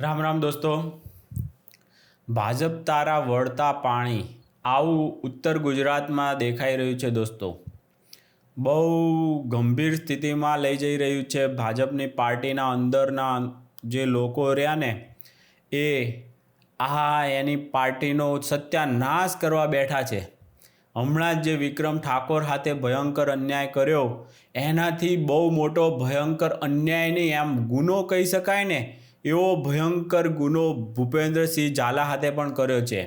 રામ રામ દોસ્તો. ભાજપ તારા વળતા પાણી આવું ઉત્તર ગુજરાતમાં દેખાઈ રહ્યું છે દોસ્તો. બહુ ગંભીર સ્થિતિમાં લઈ જઈ રહ્યું છે ભાજપની પાર્ટીના અંદરના જે લોકો રહ્યા ને, એ આ એની પાર્ટીનો સત્યાનાશ કરવા બેઠા છે. હમણાં જ જે વિક્રમ ઠાકોર હાથે ભયંકર અન્યાય કર્યો, એનાથી બહુ મોટો ભયંકર અન્યાય નહીં એમ ગુનો કહી શકાય ને એવો ભયંકર ગુનો ભૂપેન્દ્રસિંહ ઝાલા હાથે પણ કર્યો છે.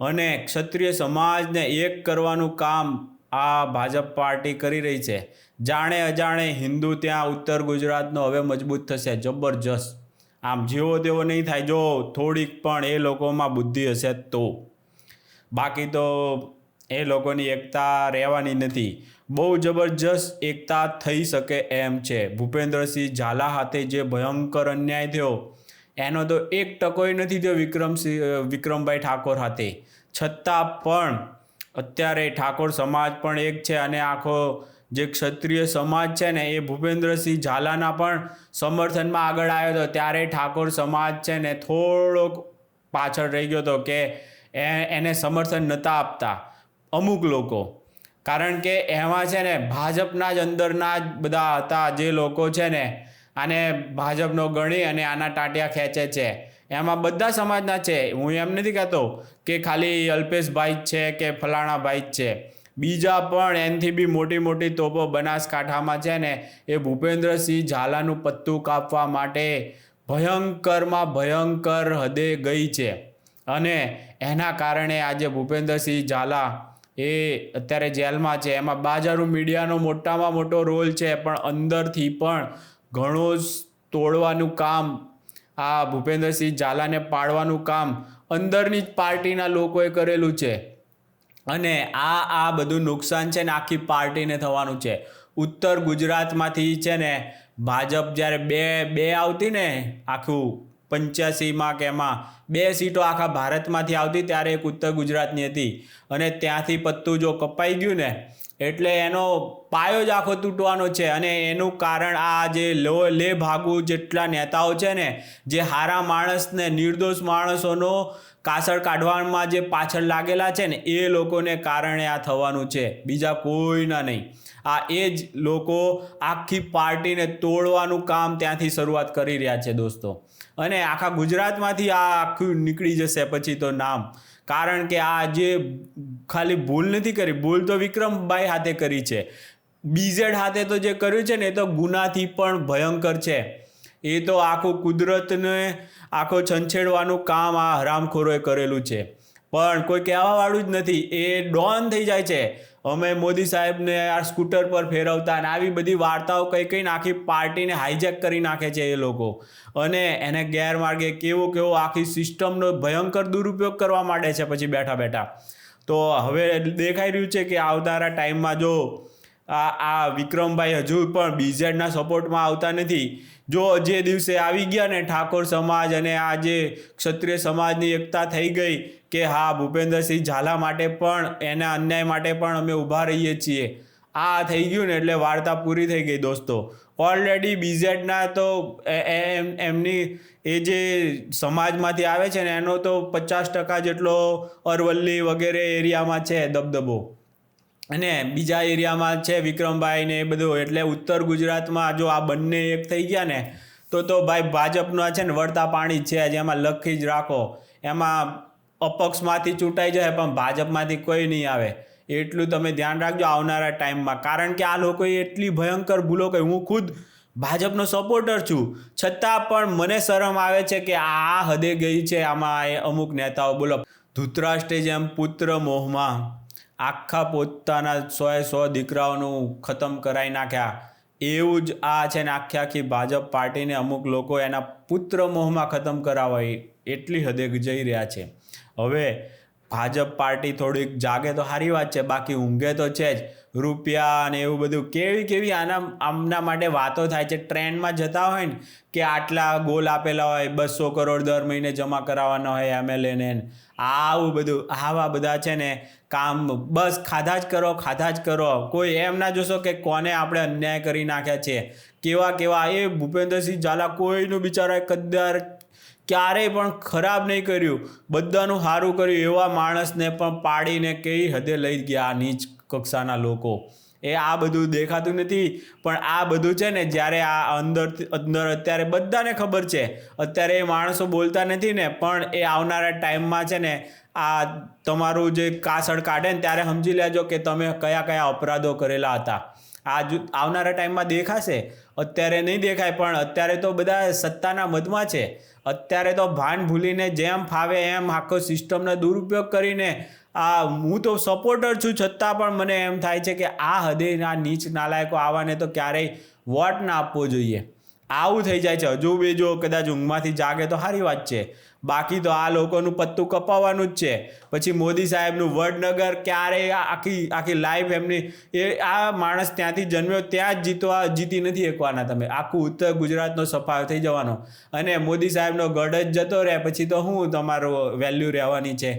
અને ક્ષત્રિય સમાજને એક કરવાનું કામ આ ભાજપ પાર્ટી કરી રહી છે. જાણે અજાણે હિન્દુ ત્યાં ઉત્તર ગુજરાતનો હવે મજબૂત થશે. જબરજસ્ત. આમ જેવો તેવો નહીં થાય. જો થોડીક પણ એ લોકોમાં બુદ્ધિ હશે તો. બાકી તો એ લોકોની એકતા રહેવાની નથી. બહુ જબરજસ્ત એકતા થઈ શકે એમ છે. ભૂપેન્દ્રસિંહ ઝાલા હાથે જે ભયંકર અન્યાય થયો, એનો તો એક ટકોય નથી થયો વિક્રમસિંહ વિક્રમભાઈ ઠાકોર હાથે. છતાં પણ અત્યારે ઠાકોર સમાજ પણ એક છે અને આખો જે ક્ષત્રિય સમાજ છે ને, એ ભૂપેન્દ્રસિંહ ઝાલાના પણ સમર્થનમાં આગળ આવ્યો હતો. ત્યારે ઠાકોર સમાજ છે ને, થોડોક પાછળ રહી ગયો હતો કે એને સમર્થન નહોતા આપતા. અમુક લોકો કારણ કે એમાં છે ને ભાજપના જ અંદરના જ બધા હતા જે લોકો છે ને, આને ભાજપનો ગણી અને આના ટાટિયા ખેંચે છે. એમાં બધા સમાજના છે. હું એમ નથી કહેતો કે ખાલી અલ્પેશભાઈ જ છે કે ફલાણા ભાઈ જ છે. બીજા પણ એનથી બી મોટી મોટી તોપો બનાસકાંઠામાં છે ને, એ ભૂપેન્દ્રસિંહ ઝાલાનું પત્તું કાપવા માટે ભયંકરમાં ભયંકર હદે ગઈ છે. અને એના કારણે આજે ભૂપેન્દ્રસિંહ ઝાલા એ અત્યારે જેલમાં છે. એમાં બાજારું મીડિયાનો મોટામાં મોટો રોલ છે, પણ અંદરથી પણ ઘણો જ તોડવાનું કામ, આ ભૂપેન્દ્રસિંહ ઝાલાને પાડવાનું કામ અંદરની જ પાર્ટીના લોકોએ કરેલું છે. અને આ આ બધું નુકસાન છે ને આખી પાર્ટીને થવાનું છે. ઉત્તર ગુજરાતમાંથી છે ને ભાજપ જ્યારે બે બે આવતી ને આખું પંચ્યાસીમાં કે એમાં. બે સીટો આખા ભારતમાંથી આવતી ત્યારે એક ઉત્તર ગુજરાતની હતી. અને ત્યાંથી પત્તું જો કપાઈ ગયું ને, એટલે એનો પાયો જ આખો તૂટવાનો છે. અને એનું કારણ આ જે લો લે ભાગુ જેટલા નેતાઓ છે ને, જે હારા માણસને, નિર્દોષ માણસોનો કાસળ કાઢવામાં જે પાછળ લાગેલા છે ને, એ લોકોને કારણે આ થવાનું છે. બીજા કોઈના નહીં. આ એ જ લોકો આખી પાર્ટીને તોડવાનું કામ ત્યાંથી શરૂઆત કરી રહ્યા છે દોસ્તો. અને આખા ગુજરાતમાંથી આ આખું નીકળી જશે પછી તો નામ. કારણ કે આ જે ખાલી ભૂલ નથી કરી, ભૂલ તો વિક્રમભાઈ હાથે કરી છે. બીઝેડ હાથે તો જે કર્યું છે ને, એ તો ગુનાથી પણ ભયંકર છે. એ તો આખું કુદરતને આખો છંછેડવાનું કામ આ હરામખોરોએ કરેલું છે. પણ કોઈ કહેવાવાળું જ નથી. એ ડોન થઈ જાય છે. અમે મોદી સાહેબને આ સ્કૂટર પર ફેરવતા અને આવી બધી વાર્તાઓ કઈ કઈ આખી પાર્ટીને હાઈજેક કરી નાખે છે એ લોકો. અને એને ગેરમાર્ગે કેવો કેવો આખી સિસ્ટમનો ભયંકર દુરુપયોગ કરવા માંડે છે પછી બેઠા બેઠા. તો હવે દેખાઈ રહ્યું છે કે આવનારા ટાઈમમાં જો આ આ વિક્રમભાઈ હજુ પણ બીજેડના સપોર્ટમાં આવતા નથી. જો જે દિવસે આવી ગયા ને ઠાકોર સમાજ અને આ જે ક્ષત્રિય સમાજની એકતા થઈ ગઈ કે હા, ભૂપેન્દ્રસિંહ ઝાલા માટે પણ, એના અન્યાય માટે પણ અમે ઊભા રહીએ છીએ. આ થઈ ગયું ને એટલે વાર્તા પૂરી થઈ ગઈ દોસ્તો. ઓલરેડી બીઝેડના તો એમ, એમની, એ જે સમાજમાંથી આવે છે ને એનો તો પચાસ ટકા જેટલો અરવલ્લી વગેરે એરિયામાં છે દબદબો. અને બીજા એરિયામાં છે વિક્રમભાઈ ને એ બધું, એટલે ઉત્તર ગુજરાતમાં જો આ બંને એક થઈ ગયા ને, તો તો ભાઈ ભાજપના છે ને વળતા પાણી છે જ, એમાં લખી જ રાખો. એમાં અપક્ષમાંથી ચૂંટાઈ જાય પણ ભાજપમાંથી કોઈ નહીં આવે. એટલું તમે ધ્યાન રાખજો આવનારા ટાઈમમાં. કારણ કે આ લોકોએ એટલી ભયંકર ભૂલો કરી. હું ખુદ ભાજપનો સપોર્ટર છું. છતાં પણ મને શરમ આવે છે કે આ હદે ગઈ છે આમાં એ અમુક નેતાઓ. બોલો, ધૃતરાષ્ટ્રે જેમ પુત્ર મોહમાં આખા પોતાના સોએ સો દીકરાઓનું ખતમ કરાવી નાખ્યા. એવું જ આ છે ને આખી આખી ભાજપ પાર્ટીને અમુક લોકો એના પુત્ર મોહમાં ખતમ કરાવવા એટલી હદે જઈ રહ્યા છે. હવે ભાજપ પાર્ટી થોડીક જાગે તો સારી વાત છે, બાકી ઊંઘે તો છે જ. રૂપિયા અને એવું બધું કેવી કેવી આના આમના માટે વાતો થાય છે. ટ્રેનમાં જતા હોય ને કે આટલા ગોલ આપેલા હોય, બસો કરોડ દર મહિને જમા કરાવવાના હોય એમએલએને આવું બધું આવા બધા છે ને કામ બસ ખાધા જ કરો, ખાધા જ કરો. કોઈ એમ ના જોશો કે કોને આપણે અન્યાય કરી નાખ્યા છે. કેવા કેવા? એ ભૂપેન્દ્રસિંહ ઝાલા કોઈનું બિચારા કદાર ક્યારેય પણ ખરાબ નહીં કર્યું. બધાનું સારું કર્યું. એવા માણસને પણ પાડીને કઈ હદે લઈ ગયા નીચ કક્ષાના લોકો. એ આ બધું દેખાતું નથી. પણ આ બધું છે ને, જ્યારે આ અંદર અંદર અત્યારે બધાને ખબર છે. અત્યારે એ માણસો બોલતા નથી ને, પણ એ આવનારા ટાઈમમાં છે ને આ તમારું જે કાસળ કાઢે ને ત્યારે સમજી લેજો કે તમે કયા કયા અપરાધો કરેલા હતા. આ આવનારા ટાઈમમાં દેખાશે. અત્યારે નહીં દેખાય, પણ અત્યારે તો બધા સત્તાના મદમાં છે. અત્યારે તો ભાન ભૂલીને જેમ ફાવે એમ આખો સિસ્ટમનો દુરુપયોગ કરીને આ હું તો સપોર્ટર છું, છતાં પણ મને એમ થાય છે કે આ હદે આ નીચ નાલાયકો આવાને તો ક્યારેય વોટ ના આપવો જોઈએ. આવું થઈ જાય છે. હજુ બે જો કદાચ ઊંઘમાંથી જાગે તો સારી વાત છે. બાકી તો આ લોકોનું પત્તું કપાવવાનું જ છે. પછી મોદી સાહેબનું વડનગર ક્યારે આખી આખી લાઈફ એમની, એ આ માણસ ત્યાંથી જન્મ્યો, ત્યાં જ જીતવા જીતી નથી એકવાના તમે. આખું ઉત્તર ગુજરાતનો સફાયો થઈ જવાનો. અને મોદી સાહેબનો ગઢ જ જતો રહે, પછી તો શું તમારો વેલ્યુ રહેવાની છે?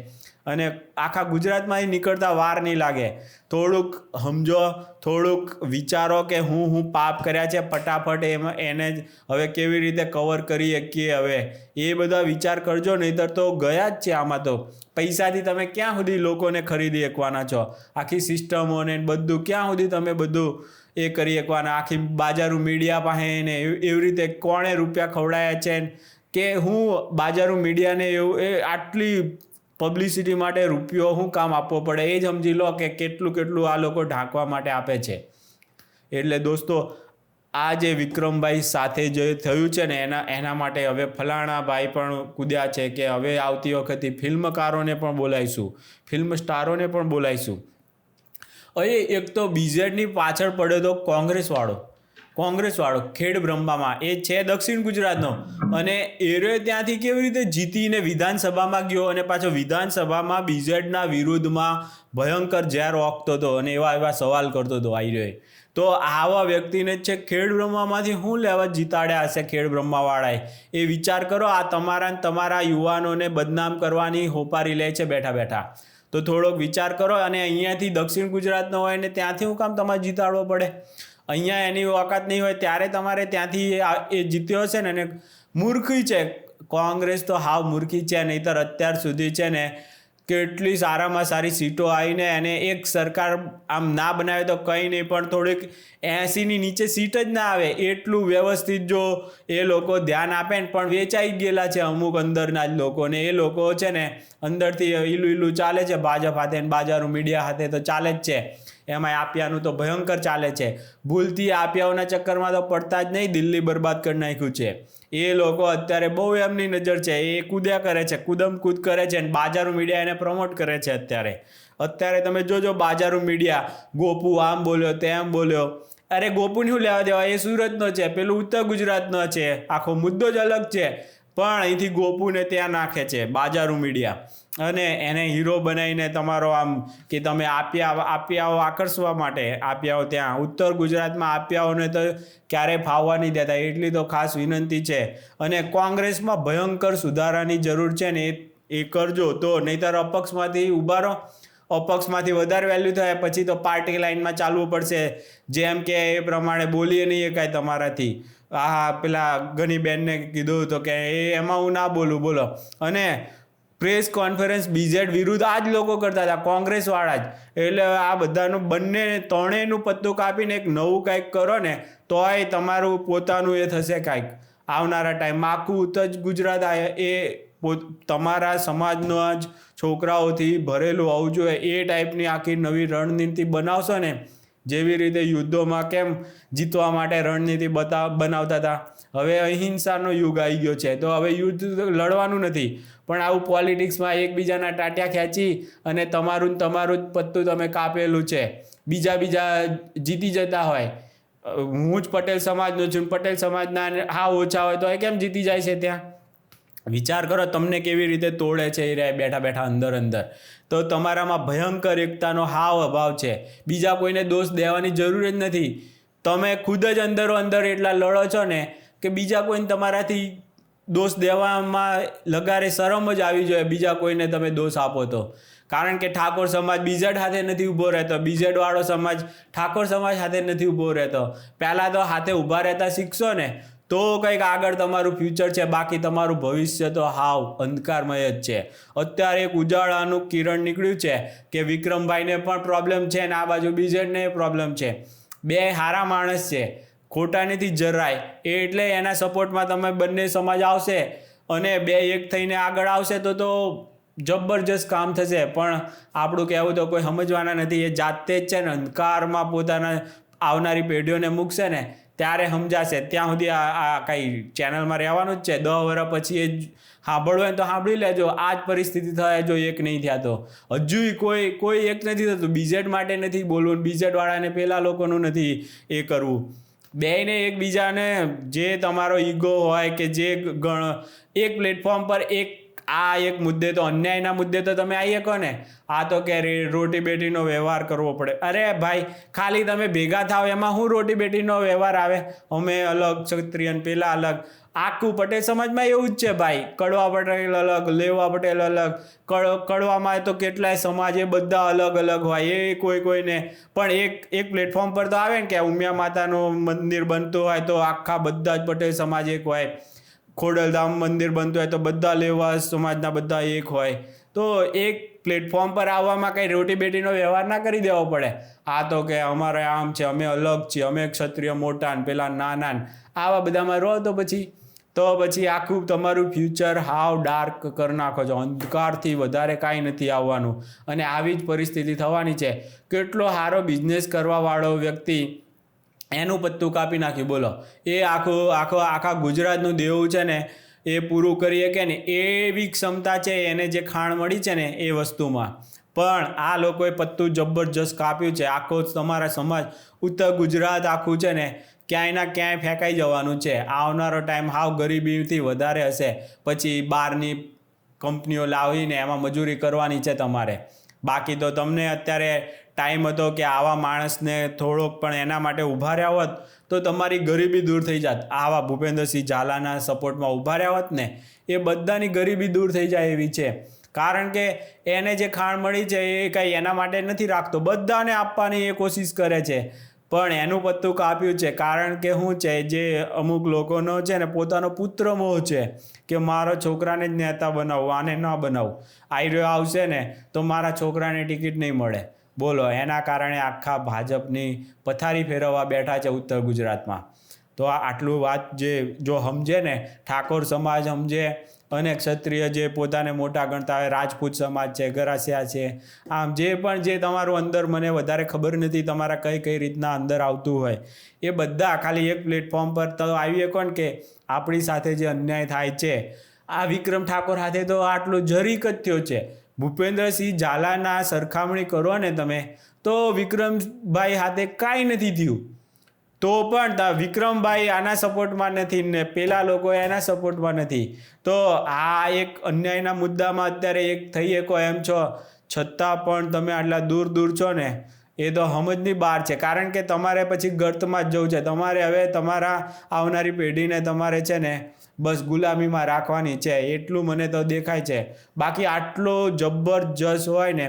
અને આખા ગુજરાતમાંથી નીકળતા વાર નહીં લાગે. થોડુંક સમજો થોડુંક વિચારો કે હું હું પાપ કર્યા છે, ફટાફટ એમાં, એને જ હવે કેવી રીતે કવર કરી શકીએ હવે? એ બધા વિચાર કરજો, નહીંતર તો ગયા જ છે આમાં તો. પૈસાથી તમે ક્યાં સુધી લોકોને ખરીદી શકવાના છો? આખી સિસ્ટમોને બધું ક્યાં સુધી તમે બધું એ કરી શકવાના? આખી બાજારું મીડિયા પાસે ને એવી રીતે કોણે રૂપિયા ખવડાયા છે કે હું બાજારું મીડિયાને એવું એ આટલી પબ્લિસિટી માટે રૂપિયો શું કામ આપવો પડે એ જ સમજી લો કે કેટલું કેટલું આ લોકો ઢાંકવા માટે આપે છે. એટલે દોસ્તો, આ જે વિક્રમભાઈ સાથે જે થયું છે ને, એના એના માટે હવે ફલાણા ભાઈ પણ કૂદ્યા છે કે હવે આવતી વખતે ફિલ્મકારોને પણ બોલાવીશું, ફિલ્મ સ્ટારોને પણ બોલાવીશું. અહીં એક તો બીજેડની પાછળ પડ્યો તો કોંગ્રેસવાળો. કોંગ્રેસવાળો ખેડ બ્રહ્મામાં. એ છે દક્ષિણ ગુજરાતનો. અને એરોએ ત્યાંથી કેવી રીતે જીતીને વિધાનસભામાં ગયો અને પાછો વિધાનસભામાં બીજેડના વિરુદ્ધમાં ભયંકર ઝેર ઓકતો હતો અને એવા એવા સવાલ કરતો હતો આઈરોએ તો આવા વ્યક્તિને જ છે ખેડ બ્રહ્મામાંથી શું લેવા જીતાડ્યા હશે ખેડ બ્રહ્માવાળાએ? એ વિચાર કરો, આ તમારા તમારા યુવાનોને બદનામ કરવાની હોપારી લે છે બેઠા બેઠા. તો થોડોક વિચાર કરો અને અહીંયાથી દક્ષિણ ગુજરાતનો હોય ને ત્યાંથી હું કામ તમારે જીતાડવો પડે? અહીંયા એની ઓકાત નહીં હોય, ત્યારે તમારે ત્યાંથી એ જીત્યો હશે ને, અને મૂર્ખી છે. કોંગ્રેસ તો હાવ મૂર્ખી છે, નહીંતર અત્યાર સુધી છે ને કેટલી સારામાં સારી સીટો આવીને એને એક સરકાર આમ ના બનાવે તો કંઈ નહીં, પણ થોડીક એંસીની નીચે સીટ જ ના આવે. એટલું વ્યવસ્થિત જો એ લોકો ધ્યાન આપે ને, પણ વેચાઈ ગયેલા છે અમુક અંદરના જ લોકોને. એ લોકો છે ને અંદરથી ઈલું ઈલું ચાલે છે, ભાજપ હાથે ને બાજારું મીડિયા હાથે તો ચાલે જ છે. એમાંય આપ્યાનું તો ભયંકર ચાલે છે. ભૂલથી આપ્યાઓના ચક્કરમાં તો પડતા જ નહીં, દિલ્હી બરબાદ કરી નાખ્યું છે. એ લોકો અત્યારે બહુ એમની નજર છે, એ કૂદ્યા કરે છે, કૂદમ કૂદ કરે છે અને બાજારું મીડિયા એને પ્રમોટ કરે છે અત્યારે. અત્યારે તમે જોજો બાજારું મીડિયા, ગોપુ આમ બોલ્યો, તેમ બોલ્યો. અરે ગોપુને શું લેવા દેવા? એ સુરતનો છે, પેલું ઉત્તર ગુજરાતનો છે. આખો મુદ્દો જ અલગ છે. પણ અહીંથી ગોપુને ત્યાં નાખે છે બાજારું મીડિયા. અને એને હીરો બનાવીને તમારો આમ કે તમે આપ્યા, આપ્યાઓ આકર્ષવા માટે, આપ્યાઓ ત્યાં. ઉત્તર ગુજરાતમાં આપ્યાઓને તો ક્યારેય ફાવવા નહીં દેતા, એટલી તો ખાસ વિનંતી છે. અને કોંગ્રેસમાં ભયંકર સુધારાની જરૂર છે ને એ એ કરજો તો, નહીંતર અપક્ષમાંથી ઊભા રહો. અપક્ષમાંથી વધારે વેલ્યુ થાય, પછી તો પાર્ટી લાઇનમાં ચાલવું પડશે. જેમ કે એ પ્રમાણે બોલીએ નહીં કાંઈ તમારાથી. આ પેલા ગનીબેનને કીધું તો કે, એ એમાં હું ના બોલું. બોલો. અને પ્રેસ કોન્ફરન્સ બીજેડ વિરુદ્ધ આ જ લોકો કરતા હતા કોંગ્રેસવાળા જ. એટલે આ બધાનું બંને ત્રણેયનું પત્તું કાપીને એક નવું કાંઈક કરો ને, તોય તમારું પોતાનું એ થશે કાંઈક. આવનારા ટાઈમમાં આખું ઉત્તર ગુજરાત એ તમારા સમાજના જ છોકરાઓથી ભરેલું હોવું જોઈએ. એ ટાઈપની આખી નવી રણનીતિ બનાવશો ને, જેવી રીતે યુદ્ધોમાં કેમ જીતવા માટે રણનીતિ બતા, બનાવતા હતા. હવે અહિંસાનો યુગ આવી ગયો છે. તો હવે યુદ્ધ લડવાનું નથી. પણ આવું પોલિટિક્સમાં એકબીજાના ટાટિયા ખેંચી અને તમારું તમારું જ પત્તું તમે કાપેલું છે. બીજા બીજા જીતી જતા હોય. હું જ પટેલ સમાજનો છું પટેલ સમાજના હા ઓછા હોય તો એ કેમ જીતી જાય છે ત્યાં? વિચાર કરો તમને કેવી રીતે તોડે છે એ બેઠા બેઠા અંદર અંદર. તો તમારામાં ભયંકર એકતાનો હાવ અભાવ છે. બીજા કોઈને દોષ દેવાની જરૂર જ નથી. તમે ખુદ જ અંદરો અંદર એટલા લડો છો ને કે બીજા કોઈને તમારાથી દોષ દેવામાં લગારે શરમ જ આવી જોઈએ બીજા કોઈને તમે દોષ આપો તો. કારણ કે ઠાકોર સમાજ બીજેડ સાથે નથી ઊભો રહેતો. બીજેડવાળો સમાજ ઠાકોર સમાજ સાથે નથી ઊભો રહેતો. પહેલાં તો હાથે ઊભા રહેતા શીખશો ને તો કંઈક આગળ તમારું ફ્યુચર છે, બાકી તમારું ભવિષ્ય તો હાવ અંધકારમય જ છે. અત્યારે એક ઉજાળાનું કિરણ નીકળ્યું છે કે વિક્રમભાઈને પણ પ્રોબ્લેમ છે ને આ બાજુ બીજેડને પ્રોબ્લેમ છે. બે હારા માણસ છે, ખોટા નથી જરાય. એટલે એના સપોર્ટમાં તમે બંને સમાજ આવશે અને બે એક થઈને આગળ આવશે તો તો જબરજસ્ત કામ થશે. પણ આપણું કહેવું તો કોઈ સમજવાના નથી, એ જાતે જ છે ને અંધકારમાં પોતાના આવનારી પેઢીઓને મૂકશે ને ત્યારે સમજાશે. ત્યાં સુધી આ આ કાંઈ ચેનલમાં રહેવાનું જ છે? દસ વર્ષ પછી એ જ સાંભળવું હોય તો સાંભળી લેજો. આ જ પરિસ્થિતિ થાય, જો એક નહીં થયા તો. હજુય કોઈ કોઈ એક નથી થતું. બીજેડ માટે નથી બોલવું બીજેડવાળાને પહેલાં લોકોનું નથી એ કરવું. બેને એકબીજાને જે તમારો ઈગો હોય કે જે ગણ એક પ્લેટફોર્મ પર એક આ એક મુદ્દે તો અન્યાયના મુદ્દે તો તમે આવી શકો ને. આ તો કે રોટી બેટીનો વ્યવહાર કરવો પડે. અરે ભાઈ, ખાલી તમે ભેગા થાવ એમાં શું રોટી બેટીનો વ્યવહાર આવે? અમે અલગ ક્ષત્રિયન પેલા અલગ. આખું પટેલ સમાજમાં એવું જ છે ભાઈ. કડવા પટેલ અલગ, લેવા પટેલ અલગ. કડ, કડવામાં તો કેટલાય સમાજ એ બધા અલગ અલગ હોય. એ કોઈ કોઈને. પણ એક એક પ્લેટફોર્મ પર તો આવે ને કે ઉમિયા માતાનું મંદિર બનતું હોય તો આખા બધા જ પટેલ સમાજ એક હોય. ખોડલધામ મંદિર બનતું હોય તો બધા લેવા સમાજના બધા એક હોય. તો એક પ્લેટફોર્મ પર આવવામાં કંઈ રોટી બેટીનો વ્યવહાર ના કરી દેવો પડે. આ તો કે અમારે આમ છે, અમે અલગ છીએ, અમે ક્ષત્રિય મોટા ને પેલા નાના આવા બધામાં રહો તો પછી તો પછી આખું તમારું ફ્યુચર હાવ ડાર્ક કરી નાખો છો. અંધકારથી વધારે કાંઈ નથી આવવાનું. અને આવી જ પરિસ્થિતિ થવાની છે. કેટલો સારો બિઝનેસ કરવાવાળો વ્યક્તિ એનું પત્તું કાપી નાખ્યું, બોલો. એ આખું, આખો, આખા ગુજરાતનું દેવું છે ને, એ પૂરું કરી શકે ને, એવી ક્ષમતા છે એને જે ખાણ મળી છે ને એ વસ્તુમાં. પણ આ લોકોએ પત્તું જબરજસ્ત કાપ્યું છે. આખો તમારા સમાજ, ઉત્તર ગુજરાત આખું છે ને, ક્યાંય ના ક્યાંય ફેંકાઈ જવાનું છે. આવનારો ટાઈમ હાવ ગરીબીથી વધારે હશે. પછી બહારની કંપનીઓ લાવીને એમાં મજૂરી કરવાની છે તમારે. બાકી તો તમને અત્યારે ટાઈમ હતો કે આવા માણસને થોડોક પણ એના માટે ઊભા રહ્યા હોત, તો તમારી ગરીબી દૂર થઈ જાત. આવા ભૂપેન્દ્રસિંહ ઝાલાના સપોર્ટમાં ઊભા રહ્યા હોત ને, એ બધાની ગરીબી દૂર થઈ જાય એવી છે. કારણ કે એને જે ખાણ મળી છે એ કંઈ એના માટે નથી રાખતો. બધાને આપવાની એ કોશિશ કરે છે. પણ એનું પત્તું કાપ્યું છે. કારણ કે શું છે, જે અમુક લોકોનો છે ને, પોતાનો પુત્ર મોહ છે કે મારો છોકરાને જ નેતા બનાવવું આને ન બનાવવું આયરો આવશે ને, તો મારા છોકરાને ટિકિટ નહીં મળે. બોલો, એના કારણે આખા ભાજપની પથારી ફેરવવા બેઠા છે ઉત્તર ગુજરાતમાં. તો આ આટલું વાત જે, જો સમજે ને, ઠાકોર સમાજ સમજે અને ક્ષત્રિય જે પોતાને મોટા ગણતા હોય, રાજપૂત સમાજ છે, ગરાસિયા છે, આમ જે પણ જે તમારું અંદર મને વધારે ખબર નથી તમારા કઈ કઈ રીતના અંદર આવતું હોય, એ બધા ખાલી એક પ્લેટફોર્મ પર તો આવીએ કોણ કે આપણી સાથે જે અન્યાય થાય છે. આ વિક્રમ ઠાકોર સાથે તો આટલું જરીક જ થયો છે. ભૂપેન્દ્રસિંહ ઝાલાના સરખામણી કરો ને તમે, તો વિક્રમભાઈ હાથે કાંઈ નથી થયું. તો પણ વિક્રમભાઈ આના સપોર્ટમાં નથી ને પેલા લોકો એના સપોર્ટમાં નથી. તો આ એક અન્યાયના મુદ્દામાં અત્યારે એક થઈ શકો એમ છો. છતાં પણ તમે આટલા દૂર દૂર છો ને, એ તો સમજની બહાર છે. કારણ કે તમારે પછી ગર્તમાં જ જવું છે. તમારે હવે તમારા આવનારી પેઢીને તમારે છે ને બસ ગુલામીમાં રાખવાની છે, એટલું મને તો દેખાય છે. બાકી આટલો જબરજસ્ત હોય ને,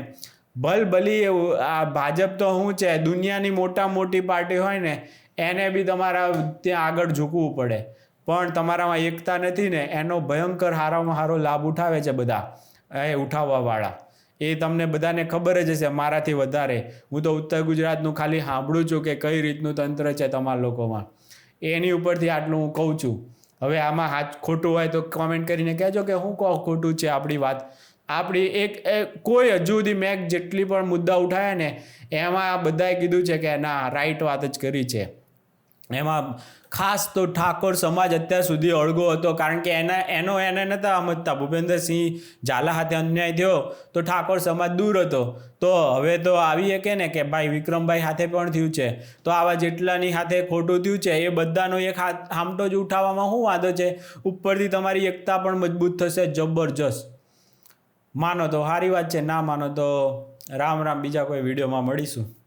ભલભલી એવું આ ભાજપ તો શું છે, દુનિયાની મોટા મોટી પાર્ટી હોય ને, એને બી તમારા ત્યાં આગળ ઝૂકવું પડે. પણ તમારામાં એકતા નથી ને, એનો ભયંકર હારામાં હારો લાભ ઉઠાવે છે બધા, એ ઉઠાવવાવાળા. એ તમને બધાને ખબર જ હશે મારાથી વધારે. હું તો ઉત્તર ગુજરાતનું ખાલી સાંભળું છું કે કઈ રીતનું તંત્ર છે તમારા લોકોમાં. એની ઉપરથી આટલું હું કહું છું. હવે આમાં હાથ ખોટું હોય તો કોમેન્ટ કરીને કહેજો કે હું કહું ખોટું છે આપણી વાત. આપણી એક કોઈ હજુ સુધી મેં જેટલી પણ મુદ્દા ઉઠાવ્યા ને, એમાં બધાએ કીધું છે કે ના રાઈટ વાત જ કરી છે. એમાં ખાસ તો ઠાકોર સમાજ અત્યાર સુધી અળગો હતો, કારણ કે એના, એનો, એને નહોતા સમજતા. ભૂપેન્દ્રસિંહ ઝાલા હાથે અન્યાય થયો, તો ઠાકોર સમાજ દૂર હતો. તો હવે તો આવી કે ને કે ભાઈ વિક્રમભાઈ હાથે પણ થયું છે. તો આવા જેટલાની હાથે ખોટું થયું છે, એ બધાનો એક હાથ હામટો જ ઉઠાવવામાં શું વાંધો છે? ઉપરથી તમારી એકતા પણ મજબૂત થશે જબરજસ્ત. માનો તો સારી વાત છે, ના માનો તો રામ રામ બીજા કોઈ વિડીયોમાં મળીશું.